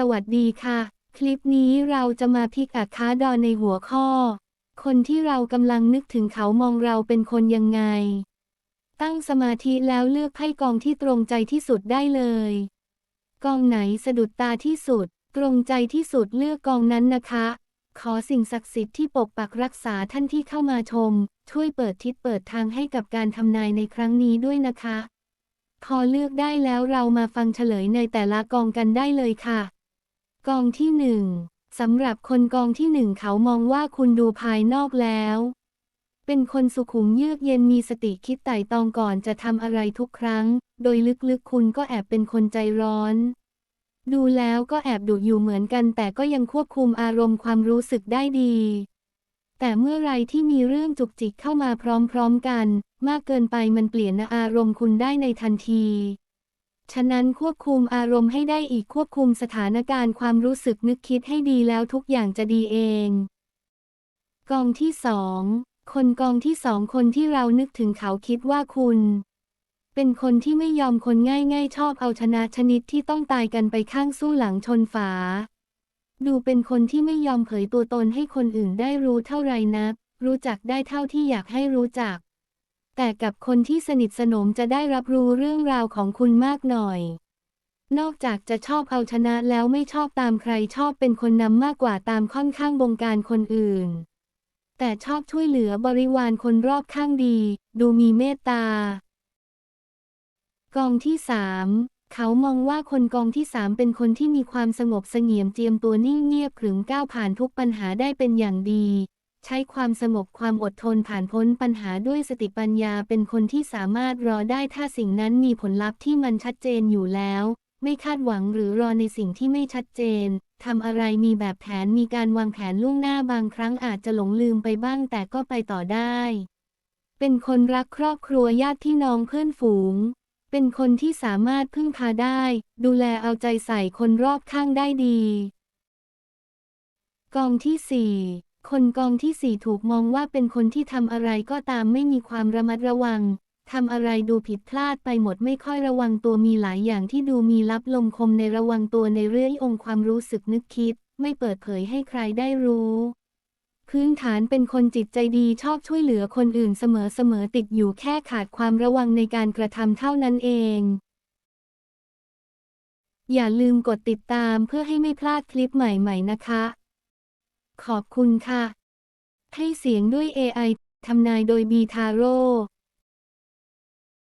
สวัสดีค่ะ คลิปนี้เราจะมาพิกอาคาดอในหัวข้อ คนที่เรากำลังนึกถึงเขามองเราเป็นคนยังไง ตั้งสมาธิแล้วเลือกไพ่กองที่ตรงใจที่สุดได้เลย กองไหนสะดุดตาที่สุด ตรงใจที่สุดเลือกกองนั้นนะคะ ขอสิ่งศักดิ์สิทธิ์ที่ปกปักรักษาท่านที่เข้ามาชม ช่วยเปิดทิศเปิดทางให้กับการทำนายในครั้งนี้ด้วยนะคะ พอเลือกได้แล้วเรามาฟังเฉลยในแต่ละกองกันได้เลยค่ะ กองที่หนึ่งสำหรับคนกองที่หนึ่งเขามองว่าคุณดูภายนอกแล้ว เป็นคนสุขุมเยือกเย็นมีสติคิดไต่ตองก่อนจะทำอะไรทุกครั้ง โดยลึกๆคุณก็แอบเป็นคนใจร้อน ดูแล้วก็แอบดุอยู่เหมือนกัน แต่ก็ยังควบคุมอารมณ์ความรู้สึกได้ดี แต่เมื่อไรที่มีเรื่องจุกจิกเข้ามาพร้อมๆกัน มากเกินไปมันเปลี่ยนอารมณ์คุณได้ในทันที ฉะนั้นควบคุมอารมณ์ให้ได้อีกควบคุมสถานการณ์ความรู้สึกนึกคิดให้ดีแล้วทุกอย่างจะดีเอง กองที่สองคนกองที่สองคนที่เรานึกถึงเขาคิดว่าคุณ เป็นคนที่ไม่ยอมคนง่ายๆชอบเอาชนะชนิดที่ต้องตายกันไปข้างสู้หลังชนฝา ดูเป็นคนที่ไม่ยอมเผยตัวตนให้คนอื่นได้รู้เท่าไรนัก รู้จักได้เท่าที่อยากให้รู้จัก แต่กับคนที่สนิทสนมจะได้รับรู้เรื่องราวของคุณมากหน่อย นอกจากจะชอบเอาชนะแล้วไม่ชอบตามใครชอบเป็นคนนำมากกว่าตามค่อนข้างบงการคนอื่น แต่ชอบช่วยเหลือบริวารคนรอบข้างดี ดูมีเมตตา กองที่สามเขามองว่าคนกองที่สามเป็นคนที่มีความสงบเสงี่ยมเจียมตัวนิ่งเงียบขรึมก้าวผ่านทุกปัญหาได้เป็นอย่างดี ใช้ความสงบความอดทนผ่านพ้นปัญหาด้วยสติปัญญาเป็นคนที่สามารถรอได้ถ้าสิ่งนั้นมีผลลัพธ์ที่มันชัดเจนอยู่แล้ว ไม่คาดหวังหรือรอในสิ่งที่ไม่ชัดเจนทำอะไรมีแบบแผนมีการวางแผนล่วงหน้าบางครั้งอาจจะหลงลืมไปบ้างแต่ก็ไปต่อได้ เป็นคนรักครอบครัวญาติพี่น้องเพื่อนฝูง เป็นคนที่สามารถพึ่งพาได้ ดูแลเอาใจใส่คนรอบข้างได้ดี กองที่สี่ คนกองที่สี่ถูกมองว่าเป็นคนที่ทำอะไรก็ตามไม่มีความระมัดระวัง ทำอะไรดูผิดพลาดไปหมดไม่ค่อยระวังตัวมีหลายอย่างที่ดูมีลับลมคมในระวังตัวในเรื่ององค์ความรู้สึกนึกคิด ไม่เปิดเผยให้ใครได้รู้พื้นฐานเป็นคนจิตใจดีชอบช่วยเหลือคนอื่นเสมอๆติดอยู่แค่ขาดความระวังในการกระทำเท่านั้นเอง อย่าลืมกดติดตามเพื่อให้ไม่พลาดคลิปใหม่ๆนะคะ ขอบคุณค่ะ ให้เสียงด้วย AI ทำนายโดยบีทาโร่